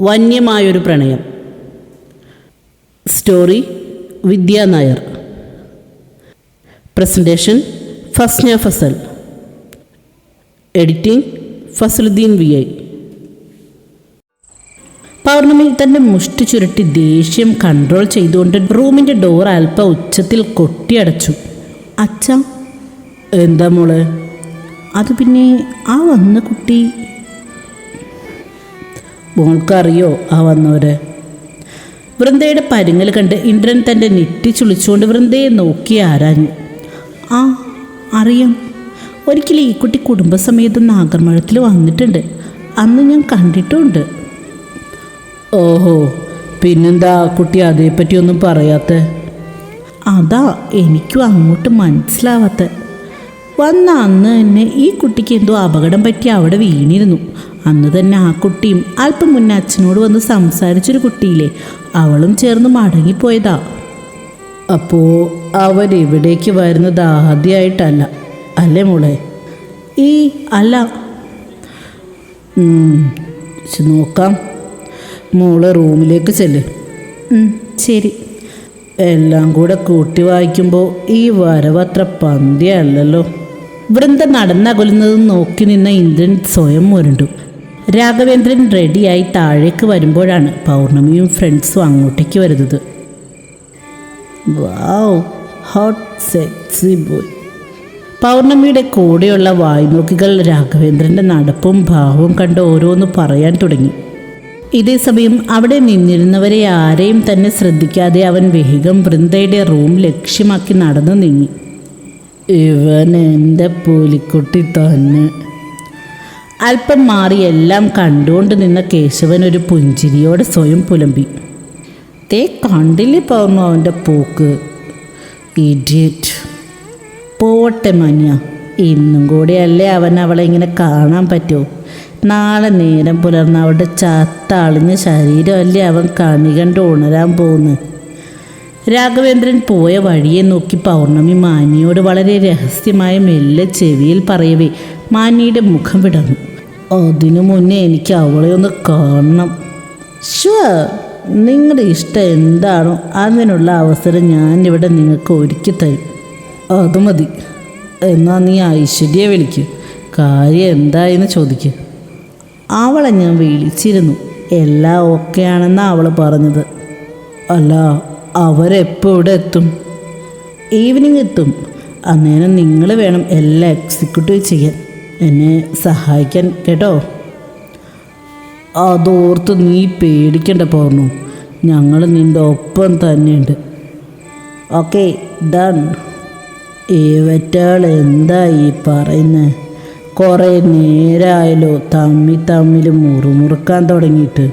വന്യമായൊരു പ്രണയം. Story Vidya Nair. Presentation Fasna Fasal. Editing Fasaluddin V I. Pournami തന്റെ മുഷ്ടി ചുരുട്ടി ദേഷ്യം കൺട്രോൾ ചെയ്തുകൊണ്ട് റൂമിന്റെ ഡോർ അല്പ ഉച്ചത്തിൽ കൊട്ടിയടച്ചു. അച്ഛ എന്താ മോളെ? അത് പിന്നെ ആ വന്ന കുട്ടി മോൾക്കറിയോ? ആ വന്നവര്. വൃന്ദയുടെ പരുങ്ങൽ കണ്ട് ഇന്ദ്രൻ തന്റെ നെറ്റി ചുളിച്ചുകൊണ്ട് വൃന്ദയെ നോക്കി ആരാഞ്ഞു. ആ അറിയാം. ഒരിക്കലും ഈ കുട്ടി കുടുംബസമേതം നാഗർമഴത്തിൽ വന്നിട്ടുണ്ട്. അന്ന് ഞാൻ കണ്ടിട്ടുണ്ട്. ഓഹോ പിന്നെന്താ കുട്ടി അതേപ്പറ്റി ഒന്നും പറയാത്ത? അതാ എനിക്കും അങ്ങോട്ട് മനസ്സിലാവാത്ത. വന്ന അന്ന് തന്നെ ഈ കുട്ടിക്ക് എന്തോ അപകടം പറ്റി അവിടെ വീണിരുന്നു. അന്ന് തന്നെ ആ കുട്ടിയും അല്പം മുന്നേ അച്ഛനോട് വന്ന് സംസാരിച്ചൊരു കുട്ടിയില്ലേ അവളും ചേർന്ന് മടങ്ങിപ്പോയതാ. അപ്പോൾ അവരിവിടേക്ക് വരുന്നത് ആദ്യമായിട്ടല്ല അല്ലേ മോളെ? ഈ അല്ല. നോക്കാം. മോൾ റൂമിലേക്ക് ചെല്ല്. ശരി. എല്ലാം കൂടെ കൂട്ടി വായിക്കുമ്പോൾ ഈ വരവത്ര പന്തിയല്ലല്ലോ. വൃന്ദ നടന്നകലുന്നത് നോക്കി നിന്ന ഇന്ദ്രൻ സ്വയം മുരണ്ടു രാഘവേന്ദ്രൻ റെഡിയായി താഴേക്ക് വരുമ്പോഴാണ് പൗർണമിയും ഫ്രണ്ട്സും അങ്ങോട്ടേക്ക് വരുന്നത്. Wow hot sexy boy. പൗർണമിയുടെ കൂടെയുള്ള വായ്നോക്കികൾ രാഘവേന്ദ്രന്റെ നടപ്പും ഭാവവും കണ്ട് ഓരോന്ന് പറയാൻ തുടങ്ങി. ഇതേസമയം അവിടെ നിന്നിരുന്നവരെ ആരെയും തന്നെ ശ്രദ്ധിക്കാതെ അവൻ വേഗം വൃന്ദയുടെ റൂം ലക്ഷ്യമാക്കി നടന്നു നീങ്ങി. ഇവൻ എന്റെ പൂലിക്കുട്ടി തന്നെ. അല്പം മാറി എല്ലാം കണ്ടുകൊണ്ട് നിന്ന കേശവൻ ഒരു പുഞ്ചിരിയോടെ സ്വയം പുലമ്പി. തേ കണ്ടില്ലേ പറഞ്ഞു അവന്റെ പോക്ക്? ഇഡിയറ്റ് പോവട്ടെ മഞ്ഞ ഇന്നും കൂടിയല്ലേ അവൻ അവളെ ഇങ്ങനെ കാണാൻ പറ്റുമോ നാളെ നേരം പുലർന്ന് അവളുടെ ചത്തളിഞ്ഞ ശരീരമല്ലേ അവൻ കണി കണ്ട് ഉണരാൻ പോകുന്നു രാഘവേന്ദ്രൻ പോയ വഴിയെ നോക്കി പൗർണമി മാനിയോട് വളരെ രഹസ്യമായ മെല്ലെ ചെവിയിൽ പറയവേ മാനിയുടെ മുഖം വിടർന്നു. അതിനു മുന്നേ എനിക്ക് അവളെ ഒന്ന് കാണണം. ഷുവർ നിങ്ങളുടെ ഇഷ്ടം എന്താണോ അതിനുള്ള അവസരം ഞാൻ ഇവിടെ നിങ്ങൾക്ക് ഒരുക്കി തരും. അത് മതി. എന്നാൽ നീ ഐശ്വര്യയെ വിളിക്ക്. കാര്യം എന്തായെന്ന് ചോദിക്ക്. അവളെ ഞാൻ വിളിച്ചിരുന്നു. എല്ലാം ഓക്കെ ആണെന്നാണ് അവൾ പറഞ്ഞത്. അല്ല അവരെപ്പോൾ ഇവിടെ എത്തും? ഈവനിങ് എത്തും. അന്നേരം നിങ്ങൾ വേണം എല്ലാം എക്സിക്യൂട്ടീവ് ചെയ്യാൻ. എന്നെ സഹായിക്കാൻ കേട്ടോ. അതോർത്ത് നീ പേടിക്കണ്ട പോർണു. ഞങ്ങൾ നിന്റെ ഒപ്പം തന്നെയുണ്ട്. Okay done. ഏവറ്റാൾ എന്താ ഈ പറയുന്നത് കുറേ നേരമായല്ലോ തമ്മി തമ്മിൽ മുറുമുറുക്കാൻ തുടങ്ങിയിട്ട്.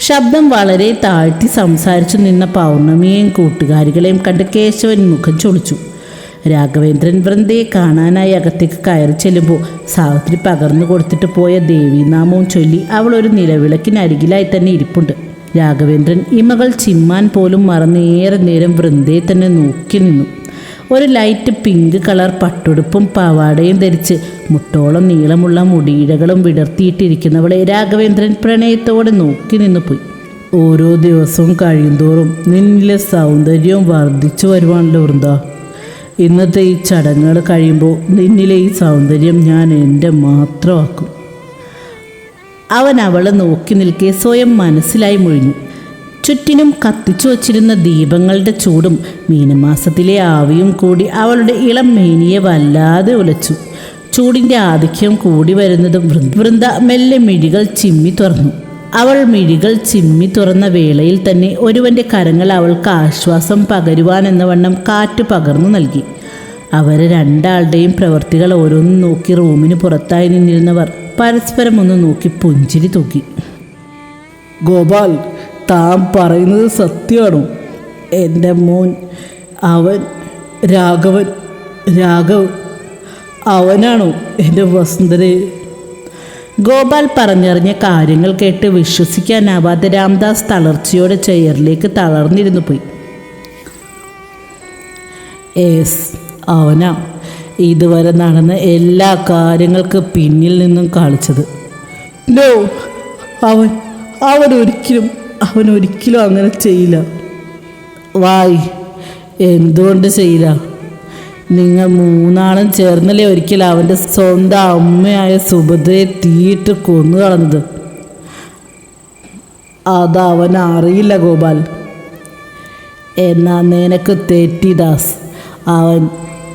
ശബ്ദം വളരെ താഴ്ത്തി സംസാരിച്ചു നിന്ന പൗർണമിയെയും കൂട്ടുകാരികളെയും കണ്ട് കേശവൻ മുഖം ചൊളിച്ചു. രാഘവേന്ദ്രൻ വൃന്ദയെ കാണാനായി അകത്തേക്ക് കയറി ചെല്ലുമ്പോൾ സാവിത്രി പകർന്നു കൊടുത്തിട്ട് പോയ ദേവീനാമവും ചൊല്ലി അവൾ ഒരു നിലവിളക്കിനരികിലായി തന്നെ ഇരിപ്പുണ്ട്. രാഘവേന്ദ്രൻ ഇമകൾ ചിമ്മാൻ പോലും മറന്ന് ഏറെ നേരം വൃന്ദയെ തന്നെ നോക്കി നിന്നു. ഒരു ലൈറ്റ് പിങ്ക് കളർ പട്ടുടുപ്പും പാവാടയും ധരിച്ച് മുട്ടോളം നീളമുള്ള മുടിയിഴകളും വിടർത്തിയിട്ടിരിക്കുന്നവളെ രാഘവേന്ദ്രൻ പ്രണയത്തോടെ നോക്കി നിന്നു പോയി. ഓരോ ദിവസവും കഴിയുന്തോറും നിന്നിലെ സൗന്ദര്യവും വർദ്ധിച്ചു വരുവാണല്ലോ വൃന്ദ. ഇന്നത്തെ ഈ ചടങ്ങുകൾ കഴിയുമ്പോൾ നിന്നിലെ ഈ സൗന്ദര്യം ഞാൻ എന്റെ മാത്രമാക്കും. അവൻ അവളെ നോക്കി നിൽക്കെ സ്വയം മനസ്സിലായി മുഴിഞ്ഞു. ചുറ്റിനും കത്തിച്ചു വച്ചിരുന്ന ദീപങ്ങളുടെ ചൂടും മീനമാസത്തിലെ ആവിയും കൂടി അവളുടെ ഇളം മേനിയെ വല്ലാതെ ഉലച്ചു. ചൂടിന്റെ ആധിക്യം കൂടി വരുന്നതും വൃന്ദ മെല്ലെ മിഴികൾ ചിമ്മി തുറന്നു. അവൾ മിഴികൾ ചിമ്മി തുറന്ന വേളയിൽ തന്നെ ഒരുവന്റെ കരങ്ങൾ അവൾക്ക് ആശ്വാസം പകരുവാനെന്ന വണ്ണം കാറ്റ് പകർന്നു നൽകി. അവരെ രണ്ടാളുടെയും പ്രവർത്തികൾ ഓരോന്നും നോക്കി റൂമിന് പുറത്തായി നിന്നിരുന്നവർ പരസ്പരം ഒന്ന് നോക്കി പുഞ്ചിരി തൂക്കി. ഗോപാൽ താൻ പറയുന്നത് സത്യമാണോ? എന്റെ മോൻ അവൻ രാഘവൻ രാഘവ് അവനാണോ എന്റെ വസുന്ധരയെ ഗോപാൽ പറഞ്ഞറിഞ്ഞ കാര്യങ്ങൾ കേട്ട് വിശ്വസിക്കാനാവാതെ രാംദാസ് തളർച്ചയോടെ ചെയറിലേക്ക് തളർന്നിരുന്നു പോയി. ഏസ് അവനാ. ഇതുവരെ നടന്ന എല്ലാ കാര്യങ്ങൾക്ക് പിന്നിൽ നിന്നും കളിച്ചത്. ലോ അവൻ അവൻ ഒരിക്കലും അവൻ ഒരിക്കലും അങ്ങനെ ചെയ്യില്ല. വായ് എന്തുകൊണ്ട് ചെയ്യില്ല? നിങ്ങൾ മൂന്നാളും ചേർന്നല്ലേ ഒരിക്കൽ അവന്റെ സ്വന്തം അമ്മയായ സുഭദ്രയെ തീയിട്ട് കൊന്നു കളഞ്ഞത്? അത് അവൻ അറിയില്ല ഗോപാൽ. എന്നാ നിനക്ക് തെറ്റി ദാസ്. അവൻ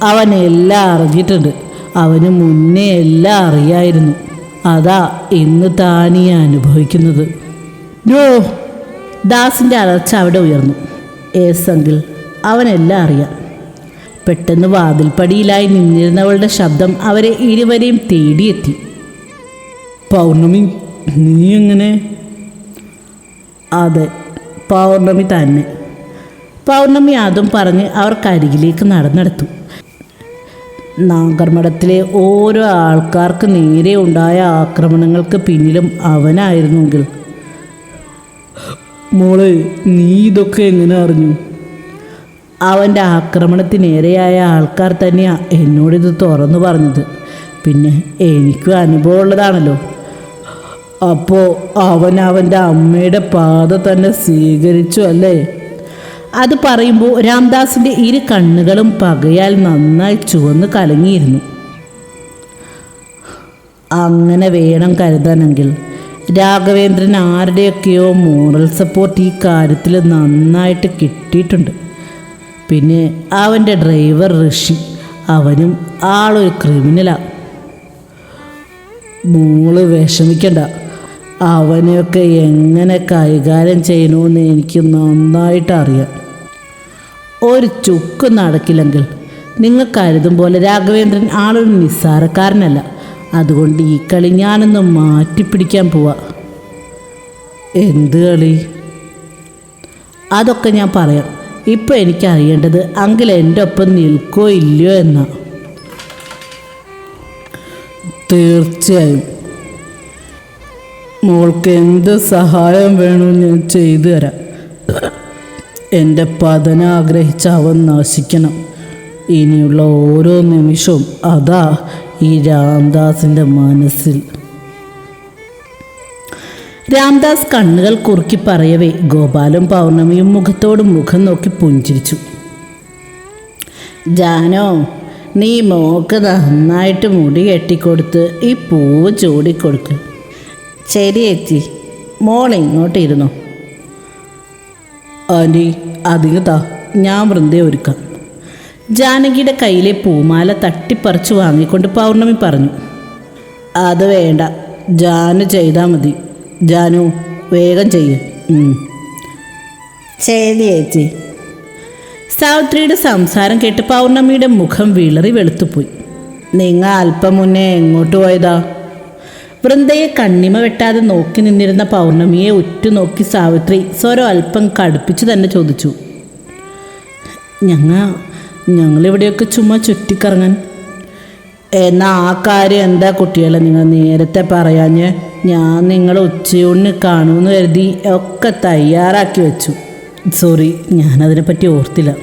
അവൻ എല്ലാം അറിഞ്ഞിട്ടുണ്ട്. അവന് മുന്നേ എല്ലാം അറിയായിരുന്നു. അതാ ഇന്ന് താനീ അനുഭവിക്കുന്നത്. ദാസിന്റെ അലർച്ച അവിടെ ഉയർന്നു. ഏസ് അങ്കിൾ അവനെല്ലാം അറിയാം. പെട്ടെന്ന് വാതിൽപ്പടിയിലായി നിന്നിരുന്നവളുടെ ശബ്ദം അവരെ ഇരുവരെയും തേടിയെത്തി. പൗർണമി നീ എങ്ങനെ? അതെ പൗർണമി തന്നെ. പൗർണമി അതും പറഞ്ഞ് അവർക്കരികിലേക്ക് നടന്നെടുത്തു. നാഗർമഠത്തിലെ ഓരോ ആൾക്കാർക്ക് നേരെ ഉണ്ടായ ആക്രമണങ്ങൾക്ക് പിന്നിലും അവനായിരുന്നെങ്കിൽ. മോളെ നീ ഇതൊക്കെ എങ്ങനെ അറിഞ്ഞു? അവന്റെ ആക്രമണത്തിനേരെയായ ആൾക്കാർ തന്നെയാണ് എന്നോടിത് തുറന്നു പറഞ്ഞത്. പിന്നെ എനിക്കും അനുഭവമുള്ളതാണല്ലോ. അപ്പോൾ അവൻ അവന്റെ അമ്മയുടെ പാത തന്നെ സ്വീകരിച്ചു അല്ലേ? അത് പറയുമ്പോൾ രാംദാസിന്റെ ഇരു കണ്ണുകളും പകയാൽ നന്നായി ചുവന്ന് കലങ്ങിയിരുന്നു. അങ്ങനെ വേണം കരുതാനെങ്കിൽ രാഘവേന്ദ്രൻ ആരുടെയൊക്കെയോ മോറൽ സപ്പോർട്ട് ഈ കാര്യത്തിൽ നന്നായിട്ട് കിട്ടിയിട്ടുണ്ട്. പിന്നെ അവന്റെ ഡ്രൈവർ ഋഷി. അവനും ആളൊരു ക്രിമിനലാണ് മോൾ വിഷമിക്കണ്ട. അവനെയൊക്കെ എങ്ങനെ കൈകാര്യം ചെയ്യണമെന്ന് എനിക്ക് നന്നായിട്ട് അറിയാം. ഒരു ചുക്ക് നടക്കില്ലെങ്കിൽ നിങ്ങൾ കരുതും പോലെ രാഘവേന്ദ്രൻ ആളൊരു നിസ്സാരക്കാരനല്ല. അതുകൊണ്ട് ഈ കളി ഞാനൊന്ന് മാറ്റിപ്പിടിക്കാൻ പോവാ. എന്ത് കളി? അതൊക്കെ ഞാൻ പറയാം. ഇപ്പം എനിക്കറിയേണ്ടത് അങ്കിൾ എന്റെ ഒപ്പം നിൽക്കോ ഇല്ലയോ എന്ന. തീർച്ചയായും. മോൾക്ക് എന്ത് സഹായം വേണമെന്ന് ഞാൻ ചെയ്തു തരാം. എന്റെ പതന ആഗ്രഹിച്ച അവൻ നശിക്കണം. ഇനിയുള്ള ഓരോ നിമിഷവും അതാ ഈ രാംദാസിന്റെ മനസ്സിൽ. രാംദാസ് കണ്ണുകൾ കുറുക്കി പറയവേ. ഗോപാലും പൗർണമിയും മുഖത്തോട് മുഖം നോക്കി പുഞ്ചിരിച്ചു. ജാനോ നീ മോക്ക് നന്നായിട്ട് മുടി കെട്ടിക്കൊടുത്ത് ഈ പൂവ് ചൂടിക്കൊടുക്ക്. ശരി എത്തി മോൾ ഇങ്ങോട്ടിരുന്നു ആന്റി അധികം താ. ഞാൻ വൃന്ദയെ ഒരുക്കാം. ജാനകിയുടെ കയ്യിലെ പൂമാല തട്ടിപ്പറിച്ചു വാങ്ങിക്കൊണ്ട് പൗർണമി പറഞ്ഞു. അത് വേണ്ട. ജാനു ചെയ്താൽ മതി. ജാനു വേഗം ചെയ്യും. ശരി ചേച്ചി സാവിത്രിയുടെ സംസാരം കേട്ട് പൗർണമിയുടെ മുഖം വിളറി വെളുത്തുപോയി. നിങ്ങൾ അല്പം മുന്നേ എങ്ങോട്ട് പോയതാ? വൃന്ദയെ കണ്ണിമ വെട്ടാതെ നോക്കി നിന്നിരുന്ന പൗർണമിയെ ഉറ്റുനോക്കി സാവിത്രി സ്വരം അല്പം കടുപ്പിച്ചു തന്നെ ചോദിച്ചു. ഞങ്ങ ഞങ്ങളിവിടെയൊക്കെ ചുമ്മാ ചുറ്റിക്കറങ്ങാൻ. എന്നാ ആ കാര്യം എന്താ കുട്ടികളെ നിങ്ങൾ നേരത്തെ പറയാഞ്ഞ്? ഞാൻ നിങ്ങൾ ഉച്ചയൂണിന് കാണുമെന്ന് കരുതി ഒക്കെ തയ്യാറാക്കി വെച്ചു. സോറി ഞാനതിനെപ്പറ്റി ഓർത്തില്ല.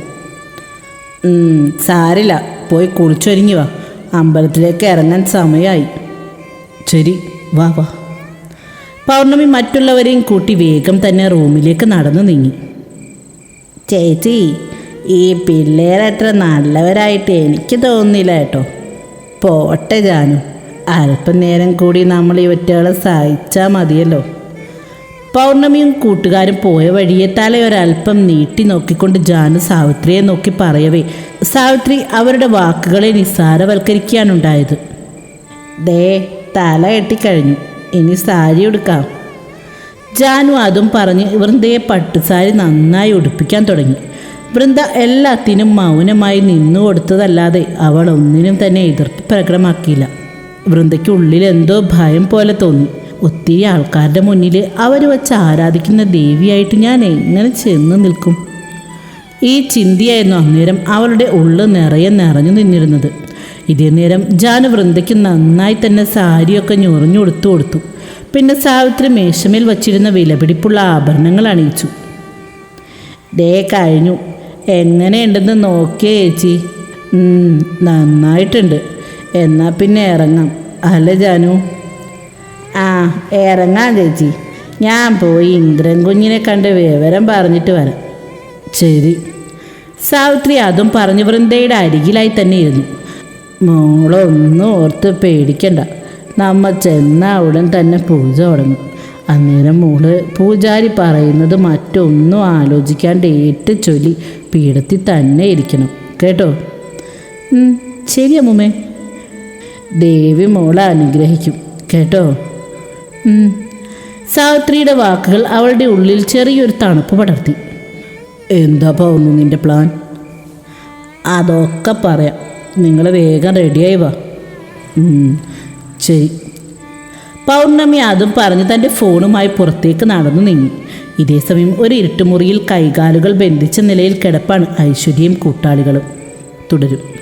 സാരില്ല. പോയി കുളിച്ചൊരുങ്ങി വാ. അമ്പലത്തിലേക്ക് ഇറങ്ങാൻ സമയമായി ശരി വാ വാ. പൗർണമി മറ്റുള്ളവരെയും കൂട്ടി വേഗം തന്നെ റൂമിലേക്ക് നടന്നു നീങ്ങി. ചേച്ചി ഈ പിള്ളേരത്ര നല്ലവരായിട്ട് എനിക്ക് തോന്നുന്നില്ല കേട്ടോ. പോട്ടെ ജാനു. അല്പം നേരം കൂടി നമ്മൾ ഇവറ്റകളെ സഹിച്ചാൽ മതിയല്ലോ. പൗർണമിയും കൂട്ടുകാരും പോയ വഴിയെ തലയൊരൽപ്പം നീട്ടി നോക്കിക്കൊണ്ട് ജാനു സാവിത്രിയെ നോക്കി പറയവേ സാവിത്രി അവരുടെ വാക്കുകളെ നിസ്സാരവൽക്കരിക്കാനുണ്ടായത്. ദേ തല കെട്ടിക്കഴിഞ്ഞു. ഇനി സാരി ഉടുക്കാം. ജാനു അതും പറഞ്ഞ് വൃന്ദയെ പട്ടുസാരി നന്നായി ഉടുപ്പിക്കാൻ തുടങ്ങി. വൃന്ദ എല്ലാത്തിനും മൗനമായി നിന്നു കൊടുത്തതല്ലാതെ അവൾ ഒന്നിനും തന്നെ എതിർപ്പ് പ്രകടമാക്കിയില്ല. വൃന്ദയ്ക്ക് ഉള്ളിൽ എന്തോ ഭയം പോലെ തോന്നി. ഒത്തിരി ആൾക്കാരുടെ മുന്നിൽ അവർ വച്ച് ആരാധിക്കുന്ന ദേവിയായിട്ട് ഞാൻ എങ്ങനെ ചെന്ന് നിൽക്കും? ഈ ചിന്തയായിരുന്നു അന്നേരം അവളുടെ ഉള്ളു നിറയെ നിറഞ്ഞു നിന്നിരുന്നത്. ഇതേ നേരം ജാനു വൃന്ദയ്ക്ക് നന്നായി തന്നെ സാരിയൊക്കെ ഞൊറിഞ്ഞു കൊടുത്തു കൊടുത്തു. പിന്നെ സാവിത്രി മേശമേൽ വച്ചിരുന്ന വിലപിടിപ്പുള്ള ആഭരണങ്ങൾ അണിയിച്ചു. ദേ കഴിഞ്ഞു. എങ്ങനെയുണ്ടെന്ന് നോക്കിയേ ചേച്ചി. നന്നായിട്ടുണ്ട്. എന്നാൽ പിന്നെ ഇറങ്ങാം. അല്ല ജാനു? ആ ഇറങ്ങാം ചേച്ചി. ഞാൻ പോയി ഇന്ദ്രൻ കുഞ്ഞിനെ കണ്ട് വിവരം പറഞ്ഞിട്ട് വരാം. ശരി. സാവിത്രി അതും പറഞ്ഞു വൃന്ദയുടെ അരികിലായി തന്നെ ഇരുന്നു. മോളൊന്നും ഓർത്ത് പേടിക്കണ്ട. നമ്മ ചെന്ന ഉടൻ തന്നെ പൂജ തുടങ്ങും. അന്നേരം മോൾ പൂജാരി പറയുന്നത് മറ്റൊന്നും ആലോചിക്കാണ്ട് ഏറ്റ് ചൊല്ലി പീഠത്തിൽ തന്നെ ഇരിക്കണം. കേട്ടോ? ശരി അമ്മൂമ്മേ. ദേവി മോളെ അനുഗ്രഹിക്കും. കേട്ടോ. സാവിത്രിയുടെ വാക്കുകൾ അവളുടെ ഉള്ളിൽ ചെറിയൊരു തണുപ്പ് പടർത്തി. എന്താ പോകുന്നു നിന്റെ പ്ലാൻ അതൊക്കെ പറയാം. നിങ്ങൾ വേഗം റെഡിയായി വാ. ശരി. പൗർണമി അതും പറഞ്ഞ് തന്റെ ഫോണുമായി പുറത്തേക്ക് നടന്നു നീങ്ങി. ഇതേസമയം ഒരു ഇരുട്ടുമുറിയിൽ കൈകാലുകൾ ബന്ധിച്ച നിലയിൽ കിടപ്പാണ് ഐശ്വര്യയും കൂട്ടാളികളും. തുടരും.